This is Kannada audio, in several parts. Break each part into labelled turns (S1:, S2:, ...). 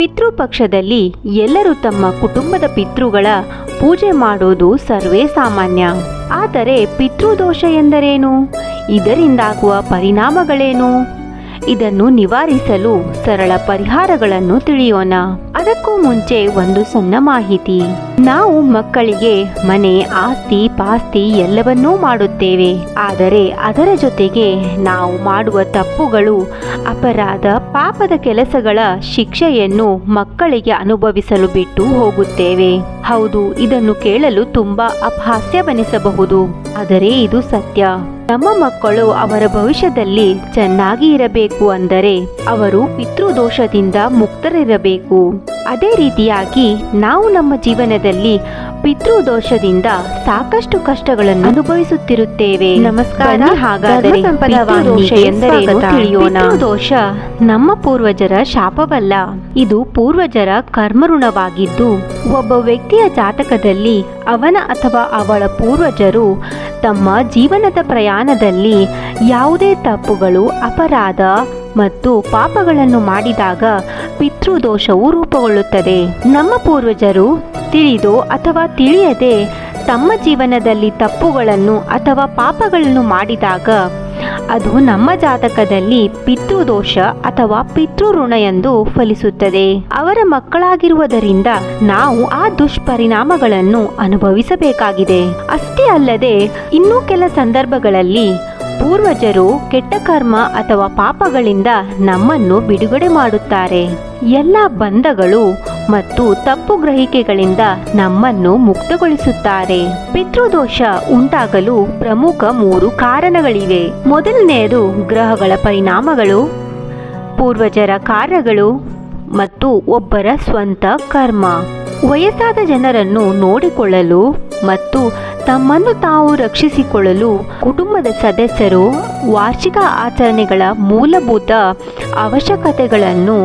S1: ಪಿತೃಪಕ್ಷದಲ್ಲಿ ಎಲ್ಲರೂ ತಮ್ಮ ಕುಟುಂಬದ ಪಿತೃಗಳ ಪೂಜೆ ಮಾಡೋದು ಸರ್ವೇ ಸಾಮಾನ್ಯ. ಆದರೆ ಪಿತೃದೋಷ ಎಂದರೇನು? ಇದರಿಂದಾಗುವ ಪರಿಣಾಮಗಳೇನು? ಇದನ್ನು ನಿವಾರಿಸಲು ಸರಳ ಪರಿಹಾರಗಳನ್ನು ತಿಳಿಯೋಣ. ಅದಕ್ಕೂ ಮುಂಚೆ ಒಂದು ಸಣ್ಣ ಮಾಹಿತಿ. ನಾವು ಮಕ್ಕಳಿಗೆ ಮನೆ, ಆಸ್ತಿ, ಪಾಸ್ತಿ ಎಲ್ಲವನ್ನೂ ಮಾಡುತ್ತೇವೆ. ಆದರೆ ಅದರ ಜೊತೆಗೆ ನಾವು ಮಾಡುವ ತಪ್ಪುಗಳು, ಅಪರಾಧ, ಪಾಪದ ಕೆಲಸಗಳ ಶಿಕ್ಷೆಯನ್ನು ಮಕ್ಕಳಿಗೆ ಅನುಭವಿಸಲು ಬಿಟ್ಟು ಹೋಗುತ್ತೇವೆ. ಹೌದು, ಇದನ್ನು ಕೇಳಲು ತುಂಬಾ ಅಪಹಾಸ್ಯವೆನಿಸಬಹುದು. ಆದರೆ ಇದು ಸತ್ಯ. ನಮ್ಮ ಮಕ್ಕಳು ಅವರ ಭವಿಷ್ಯದಲ್ಲಿ ಚೆನ್ನಾಗಿ ಇರಬೇಕು ಅಂದರೆ ಅವರು ಪಿತೃದೋಷದಿಂದ ಮುಕ್ತರಿರಬೇಕು. ಅದೇ ರೀತಿಯಾಗಿ ನಾವು ನಮ್ಮ ಜೀವನದಲ್ಲಿ ಪಿತೃದೋಷದಿಂದ ಸಾಕಷ್ಟು ಕಷ್ಟಗಳನ್ನು ಅನುಭವಿಸುತ್ತಿರುತ್ತೇವೆ. ನಮಸ್ಕಾರ. ಹಾಗಾದರೆ ಎಂದರೇನು? ತಿಳಿಯೋಣ ದೋಷ ನಮ್ಮ ಪೂರ್ವಜರ ಶಾಪವಲ್ಲ. ಇದು ಪೂರ್ವಜರ ಕರ್ಮಋಣವಾಗಿದ್ದು ಒಬ್ಬ ವ್ಯಕ್ತಿಯ ಜಾತಕದಲ್ಲಿ ಅವನ ಅಥವಾ ಅವಳ ಪೂರ್ವಜರು ತಮ್ಮ ಜೀವನದ ಪ್ರಯಾಣದಲ್ಲಿ ಯಾವುದೇ ತಪ್ಪುಗಳು ಅಪರಾಧ ಮತ್ತು ಪಾಪಗಳನ್ನು ಮಾಡಿದಾಗ ಪಿತೃದೋಷವು ರೂಪುಗೊಳ್ಳುತ್ತದೆ. ನಮ್ಮ ಪೂರ್ವಜರು ತಿಳಿದು ಅಥವಾ ತಿಳಿಯದೆ ತಮ್ಮ ಜೀವನದಲ್ಲಿ ತಪ್ಪುಗಳನ್ನು ಅಥವಾ ಪಾಪಗಳನ್ನು ಮಾಡಿದಾಗ ಅದು ನಮ್ಮ ಜಾತಕದಲ್ಲಿ ಪಿತೃದೋಷ ಅಥವಾ ಪಿತೃಋಣ ಎಂದು ಫಲಿಸುತ್ತದೆ. ಅವರ ಮಕ್ಕಳಾಗಿರುವುದರಿಂದ ನಾವು ಆ ದುಷ್ಪರಿಣಾಮಗಳನ್ನು ಅನುಭವಿಸಬೇಕಾಗಿದೆ. ಅಷ್ಟೇ ಅಲ್ಲದೆ ಇನ್ನೂ ಕೆಲ ಸಂದರ್ಭಗಳಲ್ಲಿ ಪೂರ್ವಜರು ಕೆಟ್ಟ ಕರ್ಮ ಅಥವಾ ಪಾಪಗಳಿಂದ ನಮ್ಮನ್ನು ಬಿಡುಗಡೆ ಮಾಡುತ್ತಾರೆ. ಎಲ್ಲ ಬಂಧಗಳು ಮತ್ತು ತಪ್ಪು ಗ್ರಹಿಕೆಗಳಿಂದ ನಮ್ಮನ್ನು ಮುಕ್ತಗೊಳಿಸುತ್ತಾರೆ. ಪಿತೃದೋಷ ಉಂಟಾಗಲು ಪ್ರಮುಖ ಮೂರು ಕಾರಣಗಳಿವೆ. ಮೊದಲನೆಯದು ಗ್ರಹಗಳ ಪರಿಣಾಮಗಳು, ಪೂರ್ವಜರ ಕಾರ್ಯಗಳು ಮತ್ತು ಒಬ್ಬರ ಸ್ವಂತ ಕರ್ಮ. ವಯಸ್ಸಾದ ಜನರನ್ನು ನೋಡಿಕೊಳ್ಳಲು ಮತ್ತು ತಮ್ಮನ್ನು ತಾವು ರಕ್ಷಿಸಿಕೊಳ್ಳಲು ಕುಟುಂಬದ ಸದಸ್ಯರು ವಾರ್ಷಿಕ ಆಚರಣೆಗಳ ಮೂಲಭೂತ ಅವಶ್ಯಕತೆಗಳನ್ನು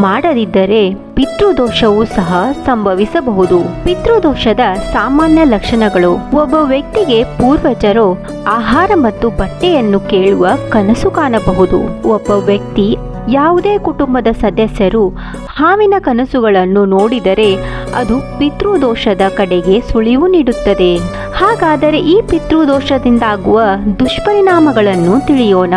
S1: ಮಾಡದಿದ್ದರೆ ಪಿತೃದೋಷವೂ ಸಹ ಸಂಭವಿಸಬಹುದು. ಪಿತೃದೋಷದ ಸಾಮಾನ್ಯ ಲಕ್ಷಣಗಳು, ಒಬ್ಬ ವ್ಯಕ್ತಿಗೆ ಪೂರ್ವಜರು ಆಹಾರ ಮತ್ತು ಬಟ್ಟೆಯನ್ನು ಕೇಳುವ ಕನಸು ಕಾಣಬಹುದು. ಒಬ್ಬ ವ್ಯಕ್ತಿ, ಯಾವುದೇ ಕುಟುಂಬದ ಸದಸ್ಯರು ಹಾವಿನ ಕನಸುಗಳನ್ನು ನೋಡಿದರೆ ಅದು ಪಿತೃದೋಷದ ಕಡೆಗೆ ಸುಳಿವು ನೀಡುತ್ತದೆ. ಹಾಗಾದರೆ ಈ ಪಿತೃದೋಷದಿಂದಾಗುವ ದುಷ್ಪರಿಣಾಮಗಳನ್ನು ತಿಳಿಯೋಣ.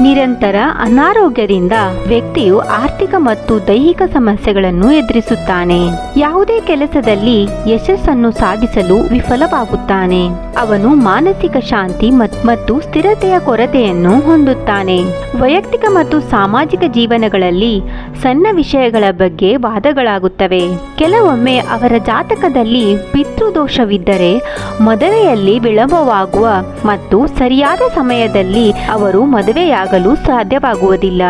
S1: ನಿರಂತರ ಅನಾರೋಗ್ಯದಿಂದ ವ್ಯಕ್ತಿಯು ಆರ್ಥಿಕ ಮತ್ತು ದೈಹಿಕ ಸಮಸ್ಯೆಗಳನ್ನು ಎದುರಿಸುತ್ತಾನೆ. ಯಾವುದೇ ಕೆಲಸದಲ್ಲಿ ಯಶಸ್ಸನ್ನು ಸಾಧಿಸಲು ವಿಫಲವಾಗುತ್ತಾನೆ. ಅವನು ಮಾನಸಿಕ ಶಾಂತಿ ಮತ್ತು ಸ್ಥಿರತೆಯ ಕೊರತೆಯನ್ನು ಹೊಂದುತ್ತಾನೆ. ವೈಯಕ್ತಿಕ ಮತ್ತು ಸಾಮಾಜಿಕ ಜೀವನಗಳಲ್ಲಿ ಸಣ್ಣ ವಿಷಯಗಳ ಬಗ್ಗೆ ವಾದಗಳಾಗುತ್ತವೆ. ಕೆಲವೊಮ್ಮೆ ಅವರ ಜಾತಕದಲ್ಲಿ ಪಿತೃದೋಷವಿದ್ದರೆ ಮದುವೆಯಲ್ಲಿ ವಿಳಂಬವಾಗುವ ಮತ್ತು ಸರಿಯಾದ ಸಮಯದಲ್ಲಿ ಅವರು ಮದುವೆಯಾಗಲು ಸಾಧ್ಯವಾಗುವುದಿಲ್ಲ.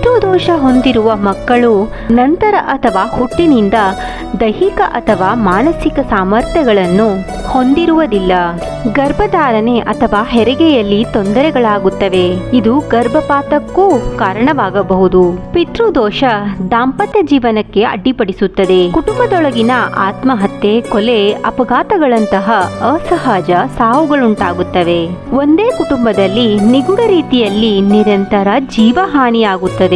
S1: ಪಿತೃದೋಷ ಹೊಂದಿರುವ ಮಕ್ಕಳು ನಂತರ ಅಥವಾ ಹುಟ್ಟಿನಿಂದ ದೈಹಿಕ ಅಥವಾ ಮಾನಸಿಕ ಸಾಮರ್ಥ್ಯಗಳನ್ನು ಹೊಂದಿರುವುದಿಲ್ಲ. ಗರ್ಭಧಾರಣೆ ಅಥವಾ ಹೆರಿಗೆಯಲ್ಲಿ ತೊಂದರೆಗಳಾಗುತ್ತವೆ. ಇದು ಗರ್ಭಪಾತಕ್ಕೂ ಕಾರಣವಾಗಬಹುದು. ಪಿತೃದೋಷ ದಾಂಪತ್ಯ ಜೀವನಕ್ಕೆ ಅಡ್ಡಿಪಡಿಸುತ್ತದೆ. ಕುಟುಂಬದೊಳಗಿನ ಆತ್ಮಹತ್ಯೆ, ಕೊಲೆ, ಅಪಘಾತಗಳಂತಹ ಅಸಹಜ ಸಾವುಗಳುಂಟಾಗುತ್ತವೆ. ಒಂದೇ ಕುಟುಂಬದಲ್ಲಿ ನಿಗೂಢ ರೀತಿಯಲ್ಲಿ ನಿರಂತರ ಜೀವಹಾನಿಯಾಗುತ್ತದೆ.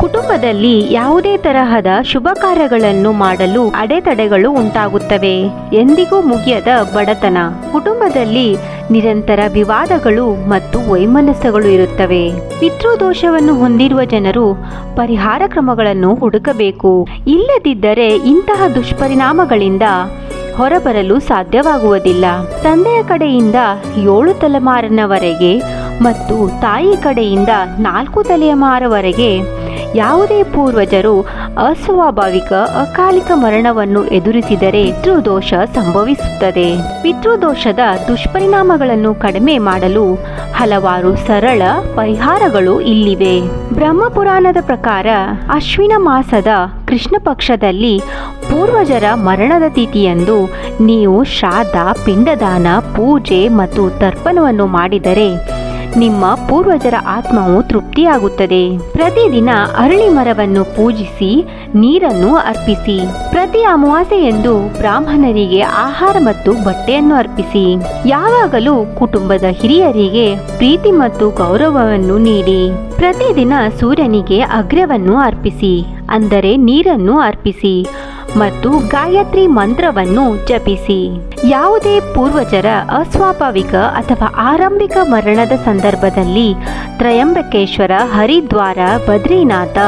S1: ಕುಟುಂಬದಲ್ಲಿ ಯಾವುದೇ ತರಹದ ಶುಭ ಕಾರ್ಯಗಳನ್ನು ಮಾಡಲು ಅಡೆತಡೆಗಳು ಉಂಟಾಗುತ್ತವೆ. ಎಂದಿಗೂ ಮುಗಿಯದ ಬಡತನ. ಕುಟುಂಬದಲ್ಲಿ ನಿರಂತರ ವಿವಾದಗಳು ಮತ್ತು ವೈಮನಸ್ಸುಗಳು ಇರುತ್ತವೆ. ಪಿತೃದೋಷವನ್ನು ಹೊಂದಿರುವ ಜನರು ಪರಿಹಾರ ಕ್ರಮಗಳನ್ನು ಹುಡುಕಬೇಕು. ಇಲ್ಲದಿದ್ದರೆ ಇಂತಹ ದುಷ್ಪರಿಣಾಮಗಳಿಂದ ಹೊರಬರಲು ಸಾಧ್ಯವಾಗುವುದಿಲ್ಲ. ತಂದೆಯ ಕಡೆಯಿಂದ ಏಳು ತಲೆಮಾರಿನವರೆಗೆ ಮತ್ತು ತಾಯಿ ಕಡೆಯಿಂದ ನಾಲ್ಕು ತಲೆಮಾರವರೆಗೆ ಯಾವುದೇ ಪೂರ್ವಜರು ಅಸ್ವಾಭಾವಿಕ ಅಕಾಲಿಕ ಮರಣವನ್ನು ಎದುರಿಸಿದರೆ ಪಿತೃದೋಷ ಸಂಭವಿಸುತ್ತದೆ. ಪಿತೃದೋಷದ ದುಷ್ಪರಿಣಾಮಗಳನ್ನು ಕಡಿಮೆ ಮಾಡಲು ಹಲವಾರು ಸರಳ ಪರಿಹಾರಗಳು ಇಲ್ಲಿವೆ. ಬ್ರಹ್ಮಪುರಾಣದ ಪ್ರಕಾರ ಅಶ್ವಿನ ಮಾಸದ ಕೃಷ್ಣ ಪಕ್ಷದಲ್ಲಿ ಪೂರ್ವಜರ ಮರಣದ ತಿಥಿಯಂದು ನೀವು ಶ್ರಾದ್ದ, ಪಿಂಡದಾನ, ಪೂಜೆ ಮತ್ತು ತರ್ಪಣವನ್ನು ಮಾಡಿದರೆ ನಿಮ್ಮ ಪೂರ್ವಜರ ಆತ್ಮವು ತೃಪ್ತಿಯಾಗುತ್ತದೆ. ಪ್ರತಿದಿನ ಅರಳಿ ಮರವನ್ನು ಪೂಜಿಸಿ, ನೀರನ್ನು ಅರ್ಪಿಸಿ. ಪ್ರತಿ ಅಮಾವಾಸ್ಯೆಯೆಂದು ಬ್ರಾಹ್ಮಣರಿಗೆ ಆಹಾರ ಮತ್ತು ಬಟ್ಟೆಯನ್ನು ಅರ್ಪಿಸಿ. ಯಾವಾಗಲೂ ಕುಟುಂಬದ ಹಿರಿಯರಿಗೆ ಪ್ರೀತಿ ಮತ್ತು ಗೌರವವನ್ನು ನೀಡಿ. ಪ್ರತಿದಿನ ಸೂರ್ಯನಿಗೆ ಅಗ್ರವನ್ನು ಅರ್ಪಿಸಿ. ಅಂದರೆ ನೀರನ್ನು ಅರ್ಪಿಸಿ. ಮತ್ತು ಗಾಯತ್ರಿ ಮಂತ್ರವನ್ನು ಜಪಿಸಿ. ಯಾವುದೇ ಪೂರ್ವಜರ ಅಸ್ವಾಭಾವಿಕ ಅಥವಾ ಆರಂಭಿಕ ಮರಣದ ಸಂದರ್ಭದಲ್ಲಿ ತ್ರಯಂಬಕೇಶ್ವರ ಹರಿದ್ವಾರ, ಬದ್ರಿನಾಥ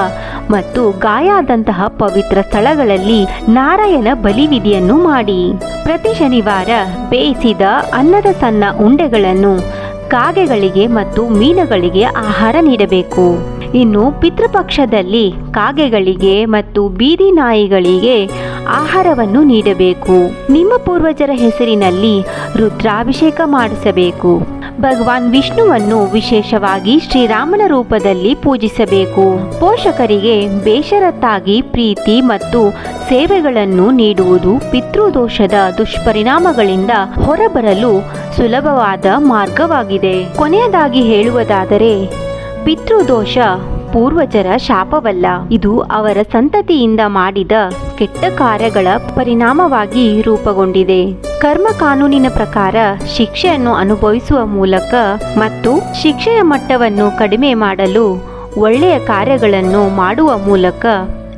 S1: ಮತ್ತು ಗಾಯಾದಂತಹ ಪವಿತ್ರ ಸ್ಥಳಗಳಲ್ಲಿ ನಾರಾಯಣ ಬಲಿವಿಧಿಯನ್ನು ಮಾಡಿ. ಪ್ರತಿ ಶನಿವಾರ ಬೇಯಿಸಿದ ಅನ್ನದ ಸಣ್ಣ ಉಂಡೆಗಳನ್ನು ಕಾಗೆಗಳಿಗೆ ಮತ್ತು ಮೀನುಗಳಿಗೆ ಆಹಾರ ನೀಡಬೇಕು. ಇನ್ನು ಪಿತೃಪಕ್ಷದಲ್ಲಿ ಕಾಗೆಗಳಿಗೆ ಮತ್ತು ಬೀದಿ ನಾಯಿಗಳಿಗೆ ಆಹಾರವನ್ನು ನೀಡಬೇಕು. ನಿಮ್ಮ ಪೂರ್ವಜರ ಹೆಸರಿನಲ್ಲಿ ರುದ್ರಾಭಿಷೇಕ ಮಾಡಿಸಬೇಕು. ಭಗವಾನ್ ವಿಷ್ಣುವನ್ನು ವಿಶೇಷವಾಗಿ ಶ್ರೀರಾಮನ ರೂಪದಲ್ಲಿ ಪೂಜಿಸಬೇಕು. ಪೋಷಕರಿಗೆ ಬೇಷರತ್ತಾಗಿ ಪ್ರೀತಿ ಮತ್ತು ಸೇವೆಗಳನ್ನು ನೀಡುವುದು ಪಿತೃದೋಷದ ದುಷ್ಪರಿಣಾಮಗಳಿಂದ ಹೊರಬರಲು ಸುಲಭವಾದ ಮಾರ್ಗವಾಗಿದೆ. ಕೊನೆಯದಾಗಿ ಹೇಳುವುದಾದರೆ ಪಿತೃದೋಷ, ಪೂರ್ವಜರ ಶಾಪವಲ್ಲ. ಇದು ಅವರ ಸಂತತಿಯಿಂದ ಮಾಡಿದ ಕೆಟ್ಟ ಕಾರ್ಯಗಳ ಪರಿಣಾಮವಾಗಿ ರೂಪುಗೊಂಡಿದೆ. ಕರ್ಮ ಕಾನೂನಿನ ಪ್ರಕಾರ ಶಿಕ್ಷೆಯನ್ನು ಅನುಭವಿಸುವ ಮೂಲಕ ಮತ್ತು ಶಿಕ್ಷೆಯ ಮಟ್ಟವನ್ನು ಕಡಿಮೆ ಮಾಡಲು ಒಳ್ಳೆಯ ಕಾರ್ಯಗಳನ್ನು ಮಾಡುವ ಮೂಲಕ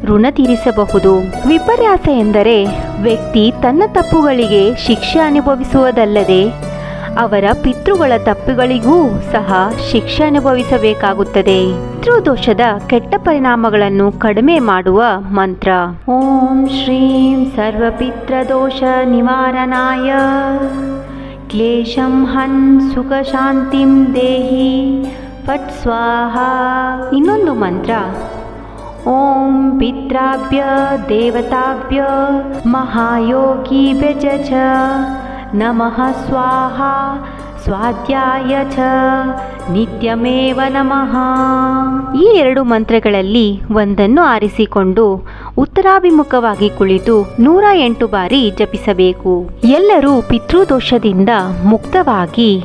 S1: ಋಣ ತೀರಿಸಬಹುದು. ವಿಪರ್ಯಾಸ ಎಂದರೆ ವ್ಯಕ್ತಿ ತನ್ನ ತಪ್ಪುಗಳಿಗೆ ಶಿಕ್ಷೆ ಅನುಭವಿಸುವುದಲ್ಲದೆ ಅವರ ಪಿತೃಗಳ ತಪ್ಪುಗಳಿಗೂ ಸಹ ಶಿಕ್ಷೆ ಅನುಭವಿಸಬೇಕಾಗುತ್ತದೆ. ಪಿತೃದೋಷದ ಕೆಟ್ಟ ಪರಿಣಾಮಗಳನ್ನು ಕಡಿಮೆ ಮಾಡುವ ಮಂತ್ರ. ಓಂ ಶ್ರೀಂ ಸರ್ವಪಿತೃದೋಷ ನಿವಾರಣಾಯ. ಕ್ಲೇಶಂ ಹನ್ ಸುಖ ಶಾಂತಿಂ ದೇಹಿ ಫಟ್ ಸ್ವಾಹ. ಇನ್ನೊಂದು ಮಂತ್ರ. ಓಂ ಪಿತ್ರಾಭ್ಯ ದೇವತಾಭ್ಯ ಮಹಾಯೋಗಿ ಬೆಜ ನಮಃ ಸ್ವಾಹ ಸ್ವಾಧ್ಯಾಯ ಚ ನಿತ್ಯಮೇವ ನಮಃ ಈ ಎರಡು ಮಂತ್ರಗಳಲ್ಲಿ ಒಂದನ್ನು ಆರಿಸಿಕೊಂಡು ಉತ್ತರಾಭಿಮುಖವಾಗಿ ಕುಳಿತು ನೂರ ಎಂಟು ಬಾರಿ ಜಪಿಸಬೇಕು. ಎಲ್ಲರೂ ಪಿತೃದೋಷದಿಂದ ಮುಕ್ತವಾಗಿ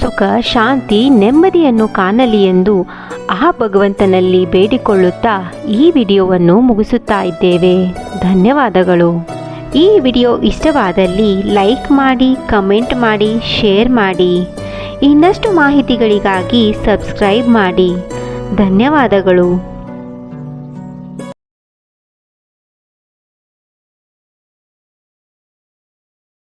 S1: ಸುಖ, ಶಾಂತಿ, ನೆಮ್ಮದಿಯನ್ನು ಕಾಣಲಿ ಎಂದು ಆ ಭಗವಂತನಲ್ಲಿ ಬೇಡಿಕೊಳ್ಳುತ್ತಾ ಈ ವಿಡಿಯೋವನ್ನು ಮುಗಿಸುತ್ತಾ ಇದ್ದೇವೆ. ಧನ್ಯವಾದಗಳು. ಈ ವಿಡಿಯೋ ಇಷ್ಟವಾದಲ್ಲಿ ಲೈಕ್ ಮಾಡಿ ಕಮೆಂಟ್ ಮಾಡಿ ಶೇರ್ ಮಾಡಿ. ಇನ್ನಷ್ಟು ಮಾಹಿತಿಗಳಿಗಾಗಿ ಸಬ್ಸ್ಕ್ರೈಬ್ ಮಾಡಿ. ಧನ್ಯವಾದಗಳು.